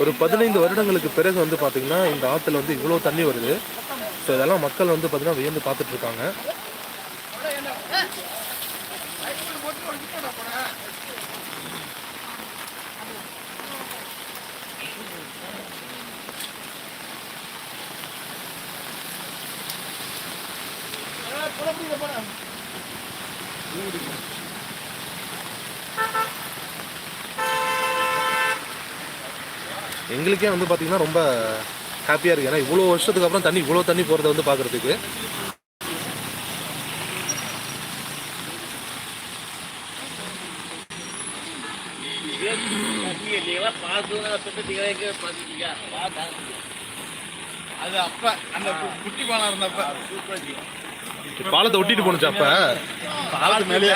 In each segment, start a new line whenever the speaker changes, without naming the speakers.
ஒரு பதினைந்து வருடங்களுக்கு பிறகு வந்து பார்த்திங்கன்னா இந்த ஆற்றுல வந்து இவ்வளோ தண்ணி வருது. ஸோ இதெல்லாம் மக்கள் வந்து பார்த்திங்கன்னா வியந்து பார்த்துட்ருக்காங்க இருக்காங்க எங்களுக்கே வந்து பார்த்தீங்கன்னா ரொம்ப ஹாப்பியாக இருக்குது ஏன்னா இவ்வளோ வருஷத்துக்கு அப்புறம் தண்ணி இவ்வளோ தண்ணி போகிறத வந்து பார்க்குறதுக்கு
அது அப்ப அந்த கு- குட்டி பாலம் இருந்தப்ப.
பாலத்தை ஒட்டிட்டு போணுச்சு அப்போ?
பாலத்து மேலே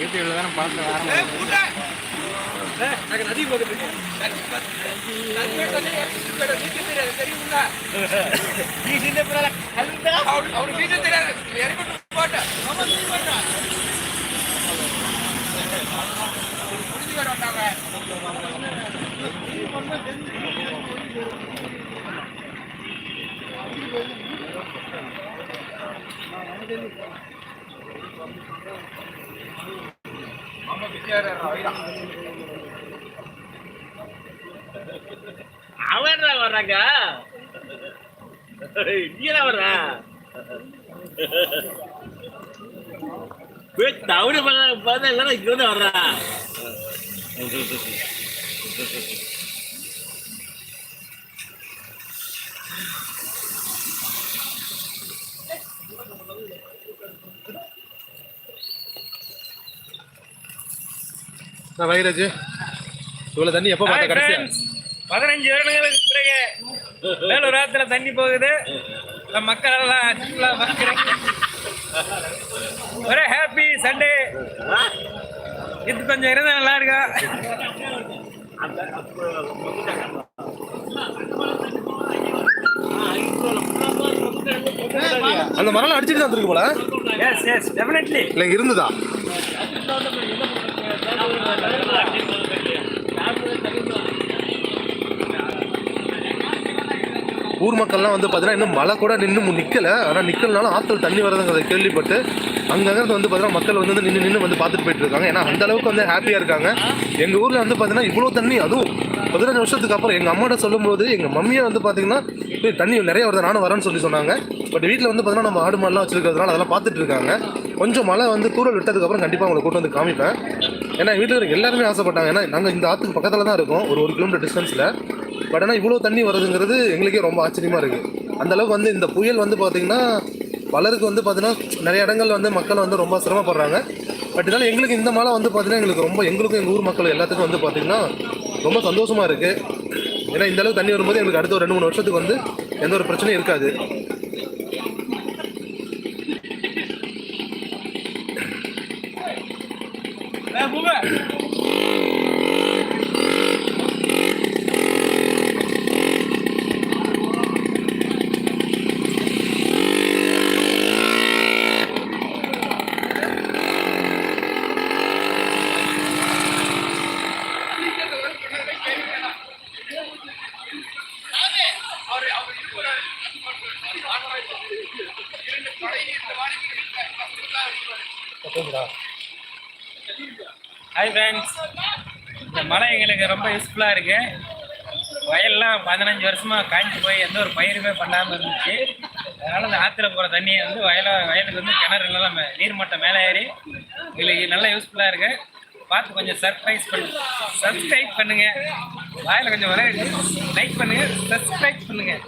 நாட்டு நிறைவேற்றி போயிடும் பாலத்துல தண்ணி யூடியூப் யூடியூப்ல தானே பாலத்தில் ஆரம்பம்
அவன் வர்றாங்க. இங்கே வர்றா? பண்ண பார்த்தா இல்லைன்னா இங்கே வந்து வர்றா?
நான் வைரஜ் இவ்வளோ தண்ணி எப்போ பார்த்த கடைசியா?
பதினஞ்சு வருடங்களுக்கு பிறகு. வேலூர் ஆத்துல தண்ணி போகுது. மக்கள் எல்லாம் ஒரே ஹாப்பி சண்டே இது கொஞ்சம் இருந்தா நல்லா இருக்கா
அந்த மரம் அடிச்சுட்டு தான் வந்துருக்கு போல.
எஸ் எஸ் டெஃபினெட்லி
இல்லை இருந்ததா? ஊர் மக்கள்லாம் வந்து பார்த்தீங்கன்னா இன்னும் மழை கூட நின்று நிற்கல ஆனால் நிற்கலனாலும் ஆற்றுல தண்ணி வரதுங்கிறத கேள்விப்பட்டு அங்கங்கே வந்து பார்த்தீங்கன்னா மக்கள் வந்து நின்று நின்று வந்து பார்த்துட்டு போயிட்டு இருக்காங்க. ஏன்னா அந்த அளவுக்கு வந்து ஹாப்பியாக இருக்காங்க. எங்கள் ஊரில் வந்து பார்த்தீங்கன்னா இவ்வளோ தண்ணி அதுவும் பதினஞ்சு வருஷத்துக்கு அப்புறம் எங்கள் அம்மாட்ட சொல்லும்போது எங்கள் மம்மியை வந்து பார்த்தீங்கன்னா தண்ணி நிறைய வருது? நானும் வரேன்னு சொல்லி சொன்னாங்க. பட் வீட்டில் வந்து பார்த்தீங்கன்னா நம்ம ஆடு மாடுலாம் வச்சுருக்கிறதுனால அதெல்லாம் பார்த்துட்டு இருக்காங்க. கொஞ்சம் மழை வந்து தூரல் விட்டதுக்கப்புறம் கண்டிப்பாக உங்களை கூட்டு வந்து காமிப்பேன். ஏன்னா வீட்டில் எல்லாருமே ஆசைப்பட்டாங்க. ஏன்னா நாங்கள் இந்த ஆற்றுக்கு பக்கத்தில் தான் இருக்கோம். ஒரு ஒரு கிலோமீட்டர் டிஸ்டன்ஸில் பட் ஆனால் இவ்வளோ தண்ணி வருதுங்கிறது எங்களுக்கே ரொம்ப ஆச்சரியமாக இருக்குது அந்த அளவுக்கு வந்து இந்த புயல் வந்து பார்த்திங்கன்னா பலருக்கு வந்து பார்த்தீங்கன்னா நிறைய இடங்கள் வந்து மக்கள் வந்து ரொம்ப சிரமப்படுறாங்க. பட் இதனால் எங்களுக்கு இந்த மழை வந்து பார்த்திங்கன்னா எங்களுக்கு ரொம்ப எங்களுக்கும் எங்கள் ஊர் மக்கள் எல்லாத்துக்கும் வந்து பார்த்திங்கன்னா ரொம்ப சந்தோஷமாக இருக்குது ஏன்னா இந்தளவுக்கு தண்ணி வரும்போது எங்களுக்கு அடுத்த ஒரு ரெண்டு மூணு வருஷத்துக்கு வந்து எந்த ஒரு பிரச்சனையும் இருக்காது.
ஹாய் ஃப்ரெண்ட்ஸ் இந்த மழை எங்களுக்கு ரொம்ப யூஸ்ஃபுல்லாக இருக்கு. வயல்லாம் பதினஞ்சு வருஷமாக காய்ஞ்சி போய் எந்த ஒரு பயிருமே பண்ணாமல் இருந்துச்சு. அதனால் இந்த ஆற்றுல போகிற தண்ணியை வந்து வயல வயலுக்கு வந்து கிணறு எல்லாம் மே- நீர்மட்டம் மேலே ஏறி எங்களுக்கு நல்லா யூஸ்ஃபுல்லாக இருக்கு. பார்த்து கொஞ்சம் சர்ப்ரைஸ் பண்ணு சப்ஸ்கிரைப் பண்ணுங்க. வாயில் கொஞ்சம் வர லைக் பண்ணுங்கள் சப்ஸ்கிரைப் பண்ணுங்கள்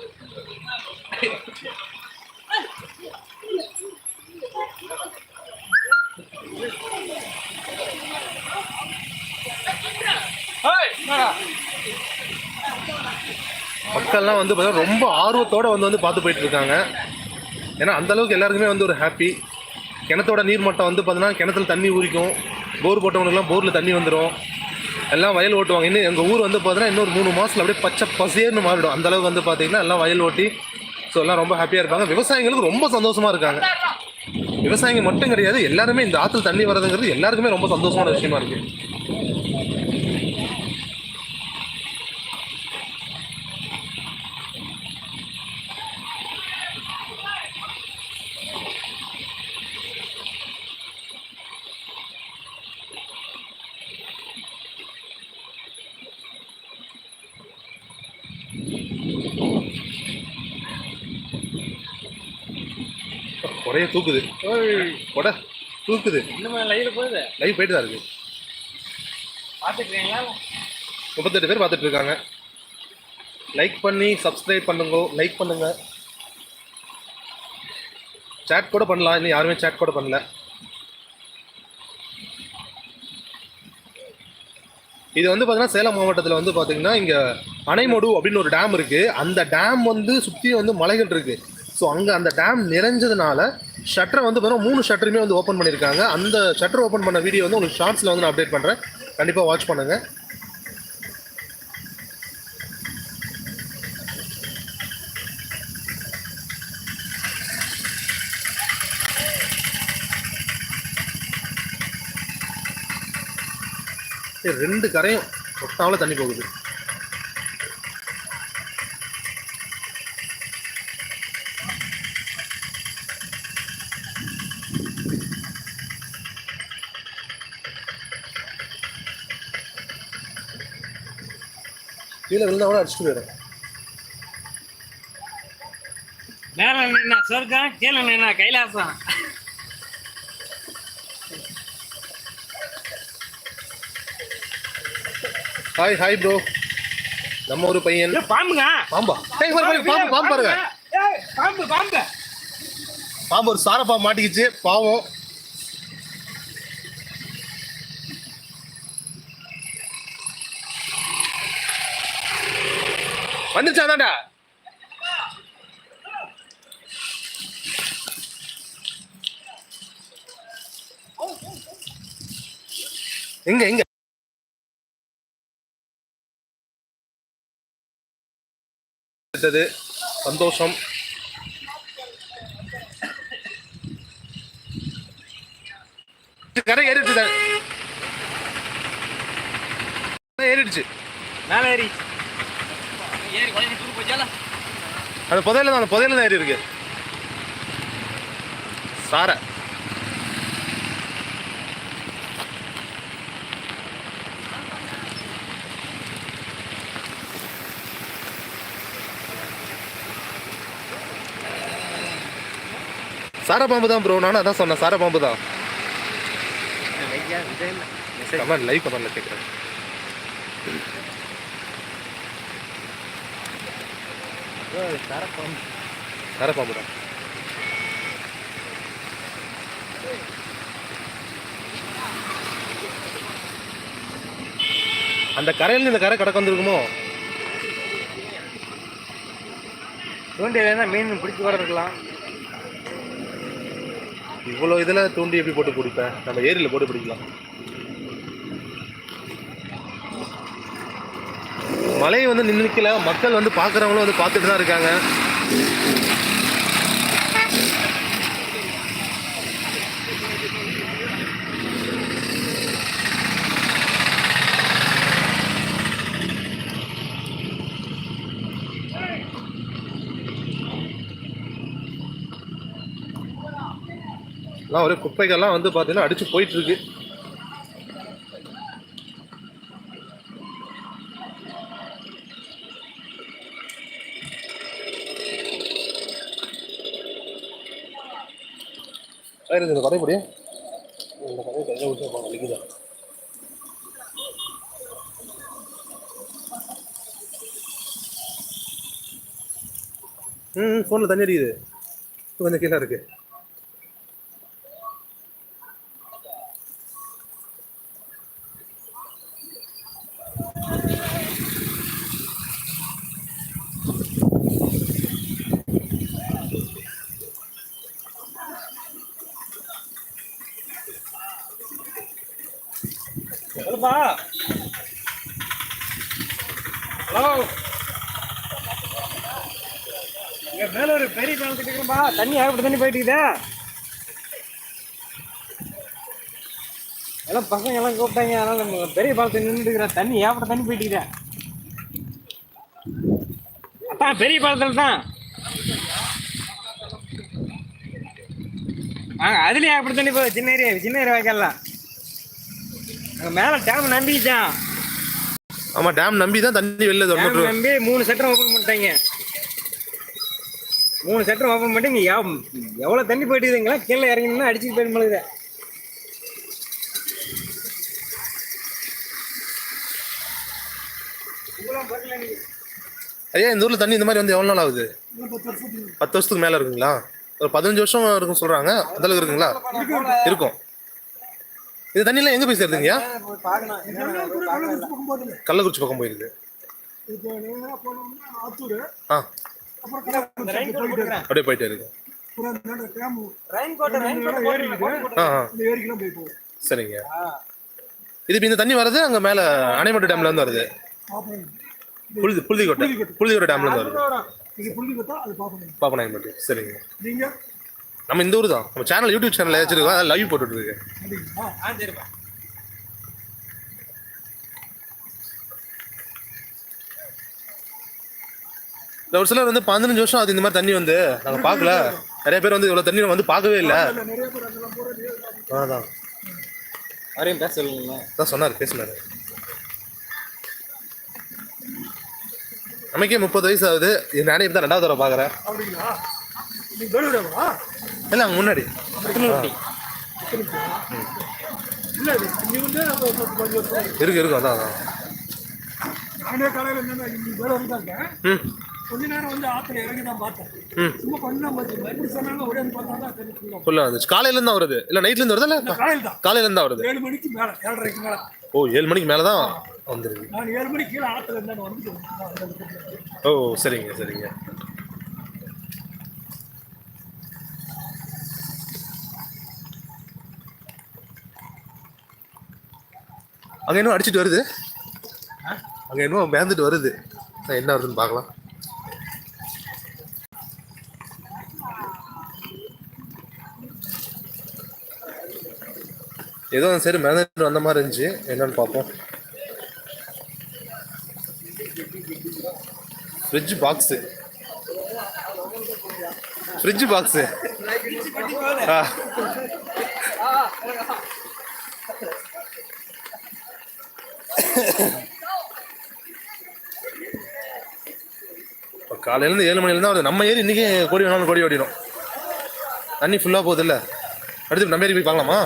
மக்கள்லாம் வந்து பார்த்தீங்கன்னா ரொம்ப ஆர்வத்தோட வந்து வந்து பார்த்து போயிட்டுருக்காங்க ஏன்னா அந்தளவுக்கு எல்லாருக்குமே வந்து ஒரு ஹாப்பி கிணத்தோட நீர் மட்டம் வந்து பார்த்தீங்கன்னா கிணத்துல தண்ணி ஊறிக்கும். போர் போட்டவங்களுக்குலாம் போரில் தண்ணி வந்துடும் எல்லாம் வயல் ஓட்டுவாங்க. இன்னும் எங்கள் ஊர் வந்து பார்த்தீங்கன்னா இன்னொரு மூணு மாதத்தில் அப்படியே பச்சை பசேர்னு மாறிடும். அந்தளவுக்கு வந்து பார்த்தீங்கன்னா எல்லாம் வயல் ஓட்டி ஸோ எல்லாம் ரொம்ப ஹாப்பியாக இருப்பாங்க. விவசாயிகளுக்கு ரொம்ப சந்தோஷமாக இருக்காங்க. விவசாயிங்க மட்டும் கிடையாது எல்லாருமே இந்த ஆற்றுல தண்ணி வர்றதுங்கிறது எல்லாருக்குமே ரொம்ப சந்தோஷமான விஷயமா இருக்குது குறைய தூக்குது. கொடை தூக்குது.
இன்னும் லைவ்ல போகுது?
லைவ் போயிட்டு தான் இருக்கு.
பாத்துக்கிறீங்களா
முப்பத்தெட்டு பேர் பார்த்துட்டு இருக்காங்க. லைக் பண்ணி சப்ஸ்கிரைப் பண்ணுங்க. லைக் பண்ணுங்க. சேட் கூட பண்ணலாம். இன்னும் யாருமே சேட் கூட பண்ணல. இது வந்து பார்த்தீங்கன்னா சேலம் மாவட்டத்தில் வந்து பார்த்தீங்கன்னா இங்கே அணைமடு அப்படின்னு ஒரு டேம் இருக்குது அந்த டேம் வந்து சுற்றி வந்து மலைகள் இருக்குது ஸோ அங்கே அந்த டேம் நிறைஞ்சதுனால ஷட்டரை வந்து பார்த்தீங்கன்னா மூணு ஷட்டருமே வந்து ஓப்பன் பண்ணியிருக்காங்க. அந்த ஷட்டர் ஓப்பன் பண்ண வீடியோ வந்து உங்களுக்கு ஷார்ட்ஸில் வந்து நான் அப்டேட் பண்ணுறேன் கண்டிப்பாக வாட்ச் பண்ணுங்கள் ரெண்டு கரையும் ஒட்டாவில் தண்ணி போகுது. கீழே விழுந்தா கூட அடிச்சுட்டு போயிடும்.
மேல நின்னா சொர்க்கம் கீழே நின்னா கைலாசம்?
ஹாய் ஹாய் ப்ரோ நம்ம ஒரு பையன்.
பாம்புங்க.
பாம்பா. ஏய், பாரு, பாம்பு பாம்பு பாருங்க.
ஏய், பாம்பு பாம்பு.
பாம்பு ஒரு சார பாம்பு மாட்டிக்கிச்சு. பாவம். வந்துருச்சா எங்க எங்க? எடுத்தது சந்தோஷம். கரை ஏறிடுச்சு ஏறிடுச்சு.
மேல ஏறி
அந்த புதையில தான் புதையில தான் ஏறி இருக்கு. சாரை. சார பாம்பு தான் ப்ரோ நானும் அதான் சொன்னேன் சார பாம்பு தான். கமெண்ட் லைவ் கமெண்ட்ல கேட்குறேன் சார பாம்பு. தான் அந்த கரையில இந்த கரை கடக்க வந்திருக்குமோ?
இருந்தா மீன் பிடிச்சி வர இருக்கலாம்.
இவ்வளோ இதில் தூண்டி எப்படி போட்டு பிடிப்பேன் நம்ம ஏரியில் போட்டு பிடிக்கலாம் மழை வந்து நின்னு மக்கள் வந்து பார்க்குறவங்களும் வந்து பார்த்துட்டு தான் இருக்காங்க. எல்லாம் ஒரே குப்பைகள்லாம் வந்து பார்த்தீங்கன்னா அடித்து போயிட்டுருக்கு இருக்கு சரி இந்த முடியும் இந்த கடை கையில் விட்டு போக வலிக்குதா? ம் ஃபோனில் தண்ணி அடிக்குது. கொஞ்சம் கீழே இருக்கு
சொல்லுப்பா ஹலோ இங்கே மேலே ஒரு பெரிய பாலம் கட்டிக்கிறோம்பா தண்ணி ஏகப்பட்ட தண்ணி போயிட்டு இருக்குதே எல்லாம் பசங்க எல்லாம் கூப்பிட்டாங்க. அதனால நம்ம பெரிய பாலத்தை நின்றுக்கிறேன் தண்ணி ஏகப்பட்ட தண்ணி போயிட்டுக்கிறேன் அப்பா பெரிய பாலத்தில் தான். ஆ அதுலயும் ஏகப்பட்ட தண்ணி போகுது? சின்ன ஏரியா சின்ன ஏரியா வைக்கலாம் மேலே டேம் நம்பிக்கிச்சான்
ஆமா டேம் நம்பி தான் தண்ணி வெளில திறந்துட்டு
நம்பி மூணு செட்டர் ஓப்பன் பண்ணிட்டாங்க. மூணு செட்டர் ஓப்பன் பண்ணி இங்கே எவ்வளோ தண்ணி போயிட்டுதுங்களா கீழே இறங்கினா அடிச்சுட்டு போயிட்டு மழுகுது
ஐயா இந்த ஊர்ல தண்ணி இந்த மாதிரி வந்து எவ்வளவு நாள் ஆகுது? பத்து வருஷத்துக்கு. மேல இருக்குங்களா? ஒரு பதினஞ்சு வருஷம் இருக்கும் சொல்றாங்க. அந்த அளவுக்கு இருக்குங்களா? இருக்கும். இந்த தண்ணியெல்லாம் எங்க போய் சேருதுங்கய்யா கள்ளக்குறிச்சி பக்கம் போயிருக்கு ஆ அப்படியே போயிட்டே இருக்கு. சரிங்க. இது இப்ப இந்த தண்ணி வர்றது அங்க மேல அணைமட்டு டேம்ல இருந்து வருது. புழுதி புழுதிக்கோட்டை புழுதிக்கோட்டை. டேம்ல இருந்து வருது. பாப்பநாயன்பட்டி சரிங்க. நம்ம இந்த ஊர் தான் நம்ம சேனல் யூடியூப் சேனல் வச்சிருக்கோம் அதில் லைவ் போட்டுட்டு இருக்கு. ஒரு சிலர் வந்து பதினஞ்சு வருஷம் அது இந்த மாதிரி தண்ணி வந்து. நாங்க பார்க்கல. நிறைய பேர் வந்து இவ்வளவு தண்ணி வந்து பார்க்கவே இல்லை. அதான்.
அவரையும் பேச
தான் சொன்னார் பேசினாரு. நமக்கே முப்பது வயசு ஆகுது. இப்போ தான் ரெண்டாவது தடவை பார்க்குறேன். இல்லை அங்கே முன்னாடி. இருக்கு இருக்கு அதான் அதான்.
நானே காலையில் என்னன்னா கொஞ்ச நேரம் வந்து ஆத்துல இறங்கி தான் பார்த்தேன்.
ம்.
சும்மா கொஞ்சம் பார்த்து எப்படி சொன்னாங்க ஒரே பார்த்தா தான் தண்ணி full ஆகும்.
ஃபுல்லாக வந்துச்சு காலையிலேருந்து தான் வருது. இல்லை நைட்லேருந்து வருதா இல்லை?
காலையில் தான்.
காலையிலேருந்து தான் வருது.
ஏழு மணிக்கு மேல ஏழரைக்கு மேல.
ஓ ஏழு மணிக்கு மேலே தான் வந்துருக்கு.
நான் ஏழு மணிக்கு கீழே ஆத்துல இருந்தேன் வந்து
ஓ சரிங்க சரிங்க. அங்கே இன்னும் அடிச்சிட்டு வருது. அங்கே இன்னும் மேந்துட்டு வருது. என்ன வருதுன்னு பார்க்கலாம். ஏதோ சரி மேந்துட்டு வந்த மாதிரி இருந்துச்சு. என்னன்னு பார்ப்போம். ஃப்ரிட்ஜ் பாக்ஸு ஃப்ரிட்ஜ் பாக்ஸு ஆ. இப்போ காலையிலேருந்து ஏழு மணிலேருந்து வருது. நம்ம ஏரி இன்றைக்கி கோடி வேணாலும் கோடி ஓடிடும். தண்ணி ஃபுல்லாக போகுதுல்ல. அடுத்து நம்ம ஏரி போய் பார்க்கலாமா?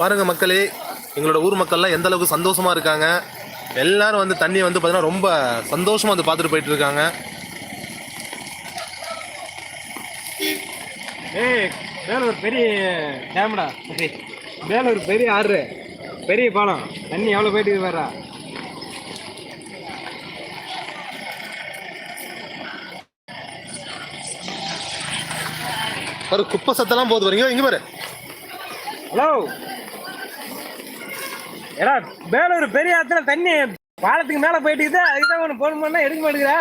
பாருங்க மக்களே எங்களோட ஊர் மக்கள்லாம் எந்த அளவுக்கு சந்தோஷமா இருக்காங்க. எல்லாரும் வந்து தண்ணியை வந்து பார்த்தீங்கன்னா ரொம்ப சந்தோஷமா வந்து பார்த்துட்டு போயிட்டு இருக்காங்க.
ஏய் வேலூர் பெரிய டேம்டா. வேலூர் பெரிய ஆறு பெரிய பாலம். தண்ணி எவ்வளோ போயிட்டு வேற
பாரு குப்பை சத்தெல்லாம் போகுது வரீங்க இங்க பாரு.
ஹலோ. ஏடா வேலூர் பெரிய ஆத்துல தண்ணி பாலத்துக்கு மேலே போயிட்டு அதுதான் ஒன்று போன் பண்ணா எடுக்க மாட்டேங்கிறா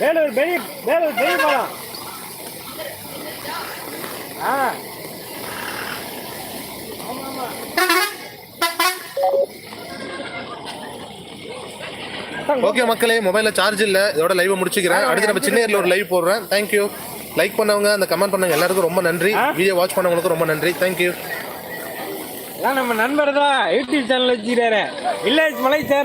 வேலூர் பெரிய வேலூர் பெரிய பாலம் ஆ.
ஓகே மக்களே மொபைலில் சார்ஜ் இல்லை. இதோட லைவை முடிச்சுக்கிறேன். அடுத்து நம்ம சின்ன ஒரு லைவ் போடுறேன். தேங்க்யூ லைக் பண்ணவங்க அந்த கமெண்ட் பண்ணவங்க எல்லாருக்கும் ரொம்ப நன்றி. வீடியோ வாட்ச் பண்ணவங்களுக்கும் ரொம்ப நன்றி. தேங்க்யூ
நம்ம நண்பர் தான் யூடியூப் சேனல் வச்சுக்கிறாரு. வில்லேஜ் மலை சேர